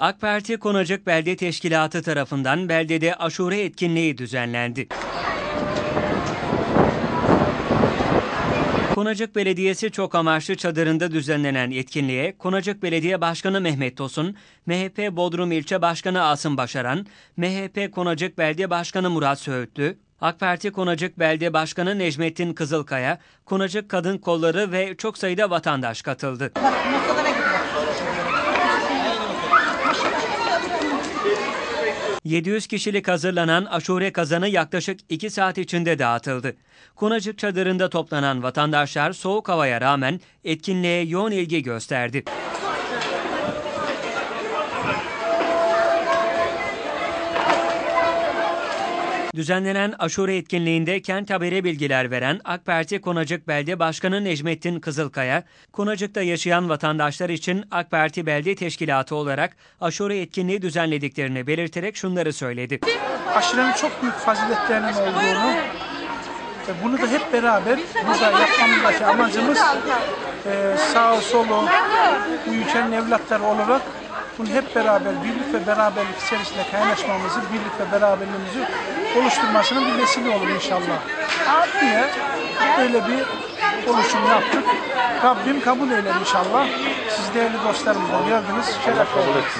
AK Parti Konacık Belde Teşkilatı tarafından beldede aşure etkinliği düzenlendi. Konacık Belediyesi çok amaçlı çadırında düzenlenen etkinliğe Konacık Belediye Başkanı Mehmet Tosun, MHP Bodrum İlçe Başkanı Asım Başaran, MHP Konacık Belediye Başkanı Murat Söğütlü, AK Parti Konacık Belediye Başkanı Necmettin Kızılkaya, Konacık Kadın Kolları ve çok sayıda vatandaş katıldı. Masalara 700 kişilik hazırlanan aşure kazanı yaklaşık 2 saat içinde dağıtıldı. Konacık çadırında toplanan vatandaşlar soğuk havaya rağmen etkinliğe yoğun ilgi gösterdi. Düzenlenen aşure etkinliğinde kent haberi bilgiler veren AK Parti Konacık Belde Başkanı Necmettin Kızılkaya, Konacık'ta yaşayan vatandaşlar için AK Parti Belde Teşkilatı olarak aşure etkinliği düzenlediklerini belirterek şunları söyledi. aşurenin çok büyük faziletlerinin olduğunu bunu da hep beraber burada yapmamızdaki amacımız e, sağ solu bu ülkenin evlatları olarak bunu hep beraber birlik ve beraberlik içerisinde kaynaşmamızı, birlik ve beraberliğimizi oluşturmasının bir vesile olur inşallah. Diye böyle bir oluşum yaptık. Rabbim kabul eyler inşallah. Siz değerli dostlarımız da geldiniz, şeref verdiniz.